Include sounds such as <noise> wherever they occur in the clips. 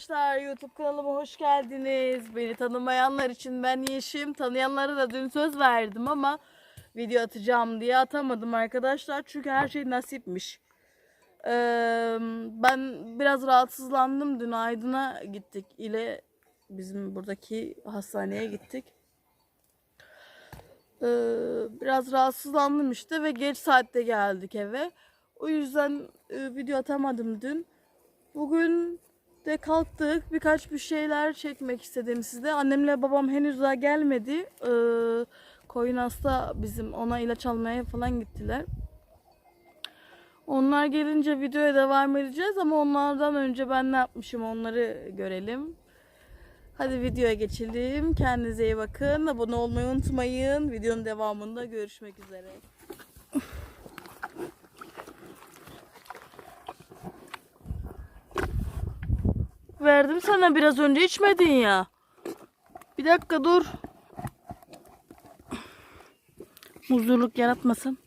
arkadaşlar YouTube kanalıma hoş geldiniz. Beni tanımayanlar için ben Yeşim. Tanıyanlara da dün söz verdim ama video atacağım diye atamadım arkadaşlar. Çünkü her şey nasipmiş. Ee, ben biraz rahatsızlandım. Dün Aydın'a gittik ile bizim buradaki hastaneye gittik. Ee, biraz rahatsızlandım işte ve geç saatte geldik eve. O yüzden e, video atamadım dün. Bugün de kalktık. Birkaç bir şeyler çekmek istedim size. Annemle babam henüz daha gelmedi. Ee, koyun hasta bizim ona ilaç almaya falan gittiler. Onlar gelince videoya devam edeceğiz ama onlardan önce ben ne yapmışım onları görelim. Hadi videoya geçelim. Kendinize iyi bakın. Abone olmayı unutmayın. Videonun devamında görüşmek üzere. Verdim sana biraz önce içmedin ya. Bir dakika dur. Huzurluk yaratmasın.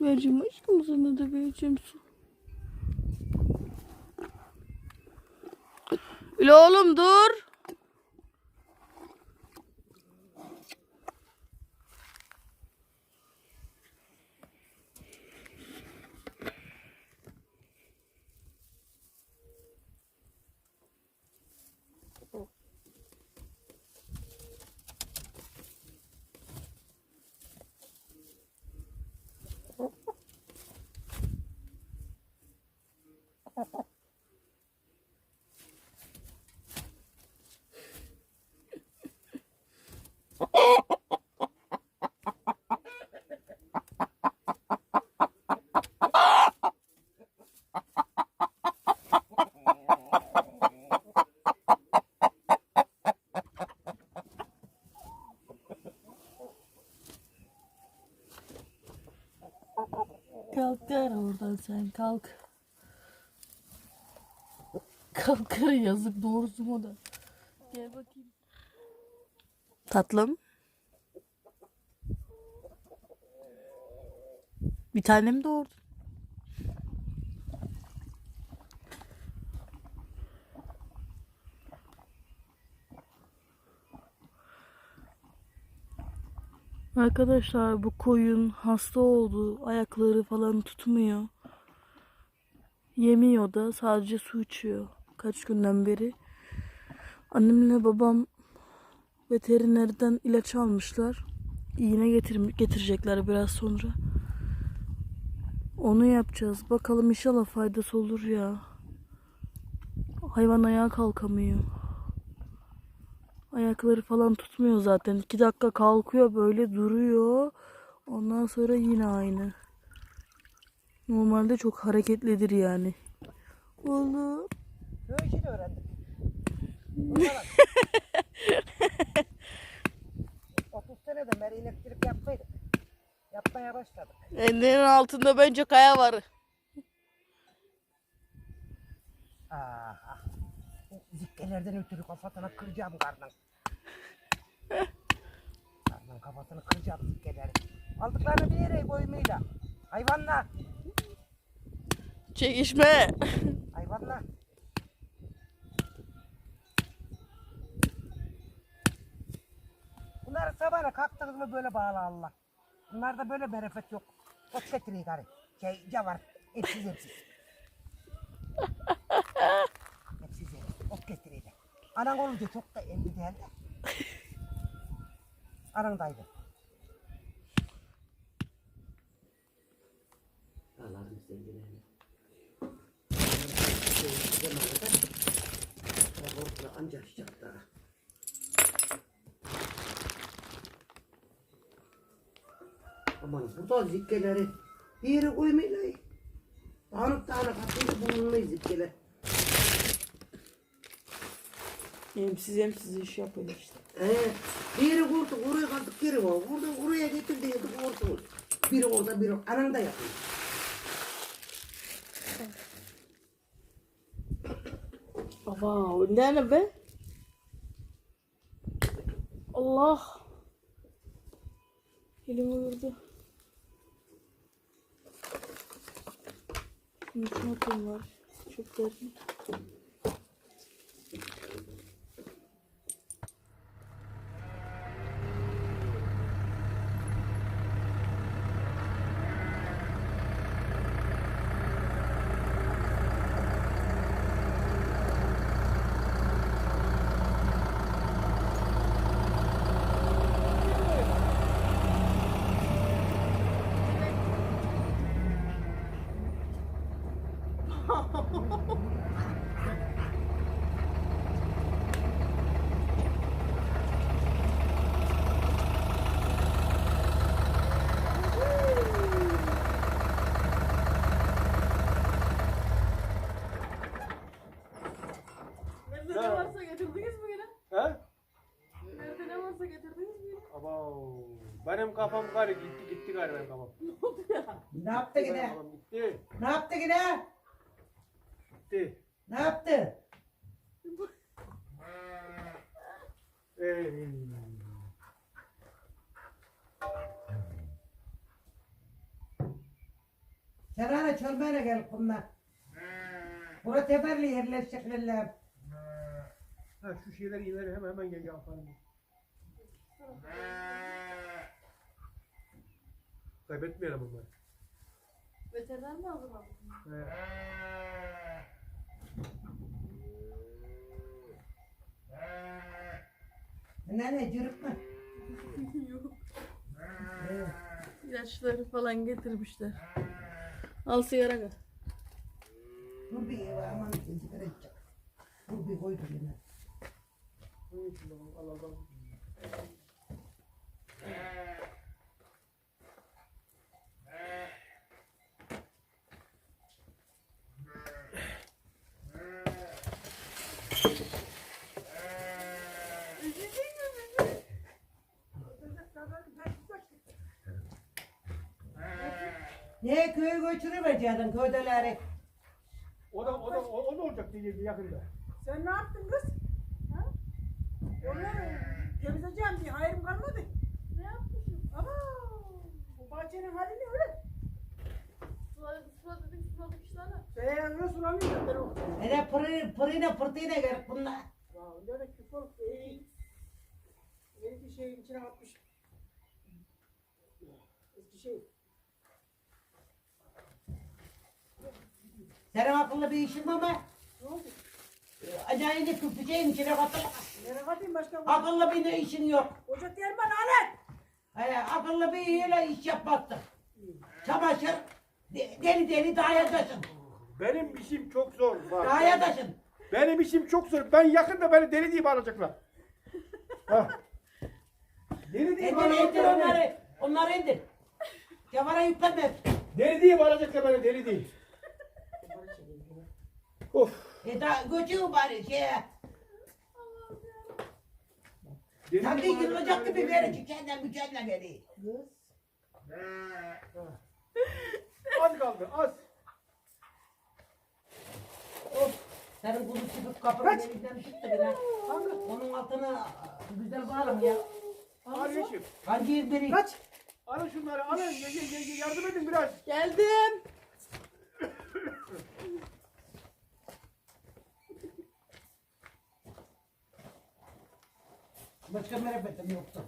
Vereceğim aşkım sana da vereceğim su. Üle oğlum dur. Kalk der oradan sen kalk. Kalkar yazık doğrusu mu da. Gel bakayım. Tatlım. Bir tane mi doğurdun? Arkadaşlar bu koyun hasta oldu. Ayakları falan tutmuyor. Yemiyor da sadece su içiyor. Kaç günden beri. Annemle babam veterinerden ilaç almışlar. İğne getir getirecekler biraz sonra. Onu yapacağız. Bakalım inşallah faydası olur ya. Hayvan ayağa kalkamıyor. Ayakları falan tutmuyor zaten. İki dakika kalkıyor böyle duruyor. Ondan sonra yine aynı. Normalde çok hareketlidir yani. Oğlum. Böyle işini öğrendim. 30 <laughs> senede beri elektrik yapmaydık. Yapmaya başladık. Ellerin altında bence kaya var. Aha. Bu zikkelerden ötürü kafasına kıracağım karnın. karnın kafasını kıracağım zikkeleri. Aldıklarını bir yere koymayla. Hayvanlar. Çekişme. Hayvanlar. Bunları sabahına kalktınız mı böyle bağlı Allah. Bunlarda böyle bereket yok. Ot getiriyor gari. Şey, var. Etsiz etsiz. etsiz etsiz. Ot getiriyor. de. Anan olunca çok da emri değil de. Anandaydı. Allah'ım ancak sıcakta. Aman bu da zikkeleri bir yere koymayın. Dağınık dağınık atınca bulunmayız zikkeler. Yemsiz yemsiz iş yapıyor işte. Ee, bir yere oraya kaldık geri var. Vurdu, oraya getirdi, yedik, vurduk. Biri orada, biri anam da yapıyor. Baba o ne be? Allah. Elimi vurdu. Notum var. Çok derin. Nerede ne varsa getirdiniz mi yine? He? Varsa getirdiniz mi yine? Abo. Benim kafam gari gitti gitti gari benim kafam. Ne yaptı Benim yine? kafam gitti. Ne yaptı yine? Gitti. Ne yaptı? Ey. Sen hala çölmeyle gel bunlar. Bura teberli yerleşecekler. Ha şu şeyler ileri hemen hemen gel yapalım. Kaybetmeyelim bunları. Veteriner mi aldın abi? He. Ne ne cırık mı? Yok. İlaçları falan getirmişler. Al sigara gel. Dur bir aman sigara içecek. Dur bir koy dur yine. Bunun köye götürüvereceksin köydeleri. O da o da o, o da olacak diye yakında. Sen ne yaptın kız? Ha? Oraya temizleyeceğim diye hayrım kalmadı. Ne yapmışım? Ama bu bahçenin hali ne öyle? Suladık, suladık işte ana. Ee, öyle sulamıyor ben o. Hele pırı, pırıyla pırtıyla gerek bunlar. Ya öyle de küfür. Ee, benimki şeyin içine atmış. Eski şey. Senin akıllı bir işin var mı? Ne oldu? Acayip küpüceğin içine katıl. Nereye katayım başka? Akıllı bir de işin yok. Ocak yer bana alet. He, akıllı bir ile iş yapmazsın. Çamaşır de- deli deli dağıtacaksın. Benim işim çok zor. Bak, Dağıtacaksın. benim işim çok zor. Ben yakında beni deli diye bağıracaklar. <laughs> Ha. Deli diye İndir bağıracaklar. indir beni. onları. Onları indir. Cevara yüklenme. Deli diye bağıracaklar beni deli diye. Of. E da göçüyor bari şey. Tabii gibi diye. tükenle mükenle geliyor. Az kaldı az. Senin kuzu çıkıp kapının deliğinden çıktı bile. Onun altına güzel bağlam ya. Hangi? Kaç. Alın şunları alın. Ye- ye- ye- ye- Yardım edin biraz. Geldim. <laughs> Başka merhametim yoktu.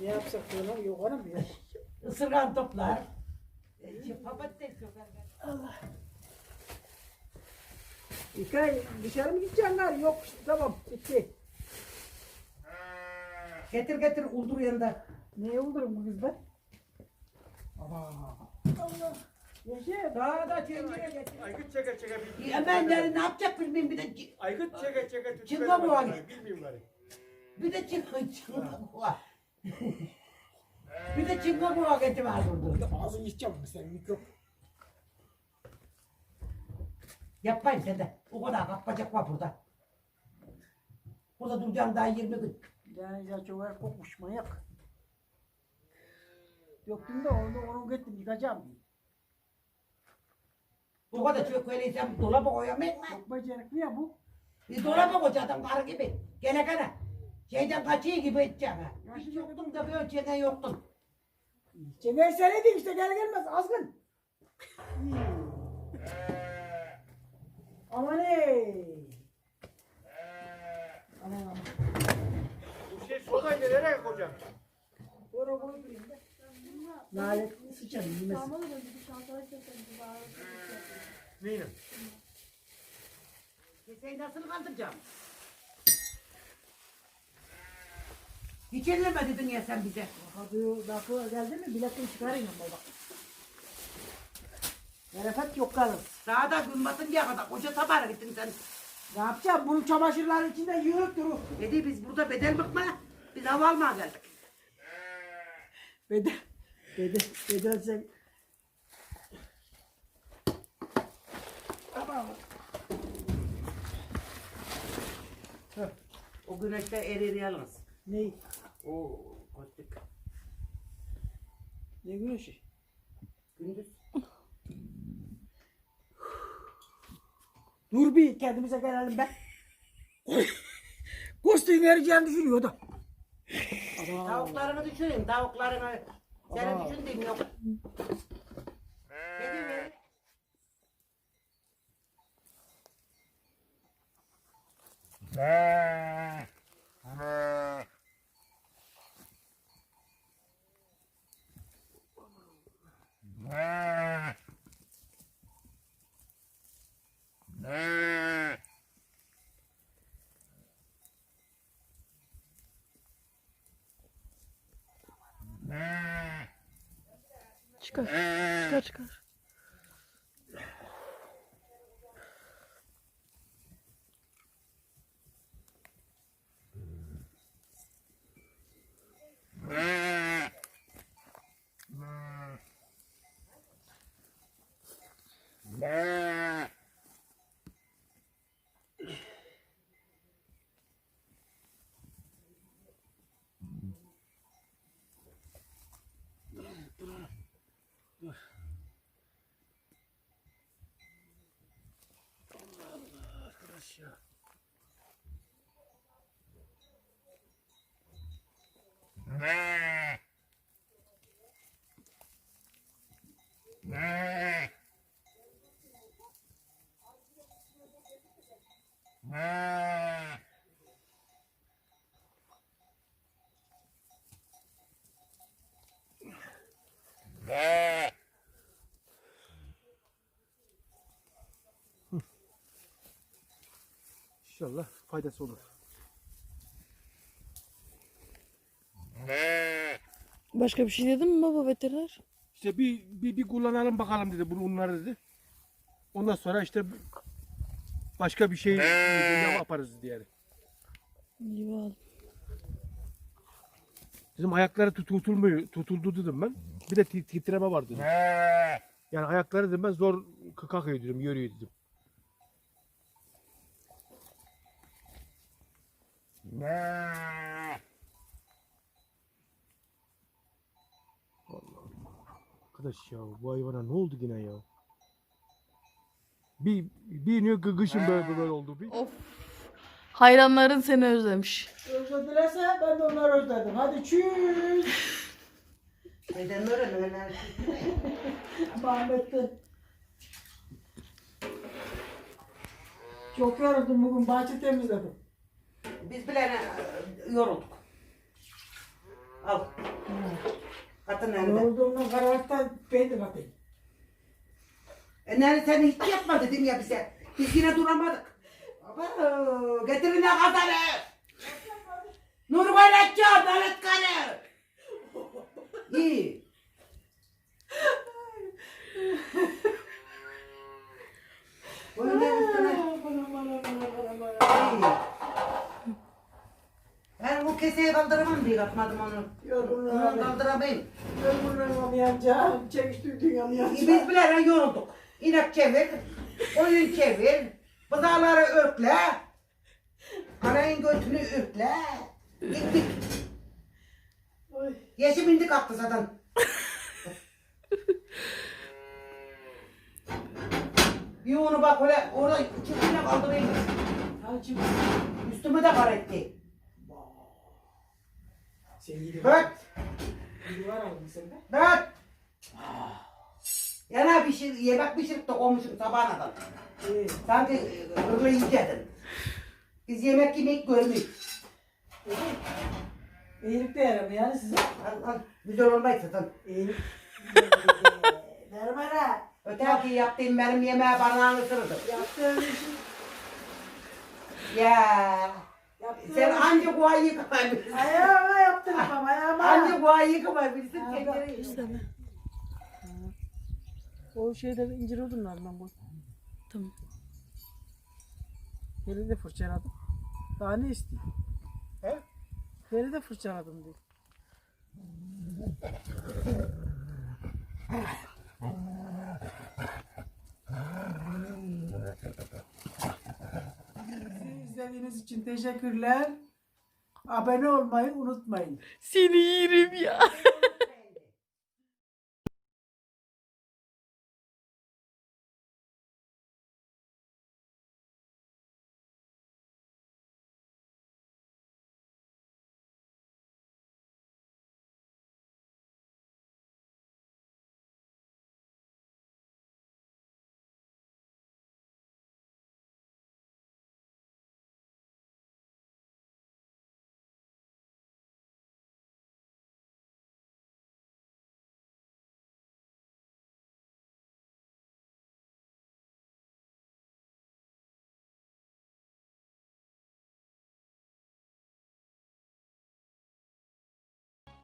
Ne yapsak diyorlar? Yok hanım ya. Isırgan toplar. E, Patates yok. İlkay dışarı mı gideceksin lan? Yok tamam bitti. Getir getir uldur yanında. Ne olurum bu kız ben? Allah. Yaşa. Daha da çengere getir. Aykut çeker çeker. bir- Hemen yani ne yapacak bilmiyorum bir de Aykut çeker çeker. vermez bu hani. Bilmiyorum gari. <laughs> bir de çıkma çıkma buğa. bir de çıkma buğa getir var burada. Ağzını yiyeceğim senin mikrop. Yapmayın sen de. O kadar kapacak var burada. Burada duracağım daha 20 gün. Yani ya çok er kokmuş manyak. Döktüm de onu, onu gittim yıkacağım. O kadar çok öyleyse dolaba koyamayın mı? Çok becerikli ya bu. Bir dolaba koyacaktım karı gibi. Gene gene. Şeyden kaçıyor gibi edeceğim. ha. Hiç yoktum da böyle şeyden yoktum. Cemal söyledi işte gel gelmez azgın. Hmm. Aman ey. Aman aman. Bu şey sokaydı nereye koyacağım? Bora boy birinde. Lanet sıçarım yemesin. Tamam da bir şantalar çekelim. bir bağırsak, bir. Şey Neyim? Keseyi nasıl kaldıracağım? Hiç elleme dedin ya sen bize. Hadi dakika geldi mi biletini çıkarayım ben bak. Bereket yok kalır. Daha da gün batıncaya kadar koca tabara gittin sen. Ne yapacağım? Bunu çamaşırların içinde yığılıp durur. Dedi biz burada bedel bıkma. Biz hava almaya geldik. Bedel. Bedel. Bedel sen. Tamam. O güneşte erir yalnız. Ne? O kostik. Ne güneşi? Gündüz. Dur bir kendimize gelelim be. <laughs> Kostüm vereceğini düşünüyordu. Tavuklarını düşüreyim. Tavuklarını. Seni düşündüğüm yok. Dedi mi? Чекай, чекай, чекай. İnşallah faydası olur. Başka bir şey dedin mi baba veteriner? İşte bir, bir, bir kullanalım bakalım dedi bunu onları dedi. Ondan sonra işte başka bir şey yaparız diye. İyi bağlı. Bizim ayakları tut- tutulmuyor, tutuldu dedim ben. Bir de tit- titreme var dedim. Yani ayakları dedim ben zor kalkıyor dedim, yürüyor dedim. Arkadaş ya bu hayvana ne oldu yine ya? Bir bir niye gıgışın böyle böyle oldu bir. Of. Hayranların seni özlemiş. Özledilerse ben de onları özledim. Hadi çüz. Neden öyle? Mahmettin. <laughs> Çok yoruldum bugün. Bahçe temizledim. Biz bile e, yorulduk. Al. Atın elinde. Yorulduğumdan karanlıktan peynir atayım. E nerede sen hiç yapma dedim ya bize. Biz yine duramadık. Aba, getirin ne kadarı. Nur bayrakçı, Mehmet Karı. İyi. Buyurun üstüne. İyi. Ben bu keseye kaldıramam diye katmadım onu. Onu Yorgunluğum. kaldıramayayım. Yorgunluğum yanacağım. Çekiştirdiğin yanacağım. Biz bile yorulduk. İnek çevir, koyun çevir, bızaları örtle, karayın götünü örtle. Gittik. Oy. Yeşim indi kalktı zaten. Bir onu bak öyle orada çiftine kaldırayım. Üstüme de kar etti. Sen yedi Bırak, var. Yedi var aldın sen de. bırak. Yana bir şey, yemek pişirip de koymuşum sabahına da. İyi. Sanki öyle yiyecektin. Biz yemek yemek görmüyoruz. İyilik de yaramıyor yani size. Al al. Güzel olmayı zaten. İyilik. Nermara. Öteki yaptığım benim yemeğe bana ısırdı. Yaptığın işi. Ya. Yaptığın Sen anca guayı yıkamayabilirsin. Ayağıma yaptırmam ayağıma. Anca guayı yıkamayabilirsin. Ha, bak. yıka. O şeyde incir odunlarından koy. Tamam. Beni de fırçaladım. Daha ne isteyeyim? He? Beni de fırçaladım diyor. İzlediğiniz için teşekkürler. Abone olmayı unutmayın. Seni yerim ya. <laughs>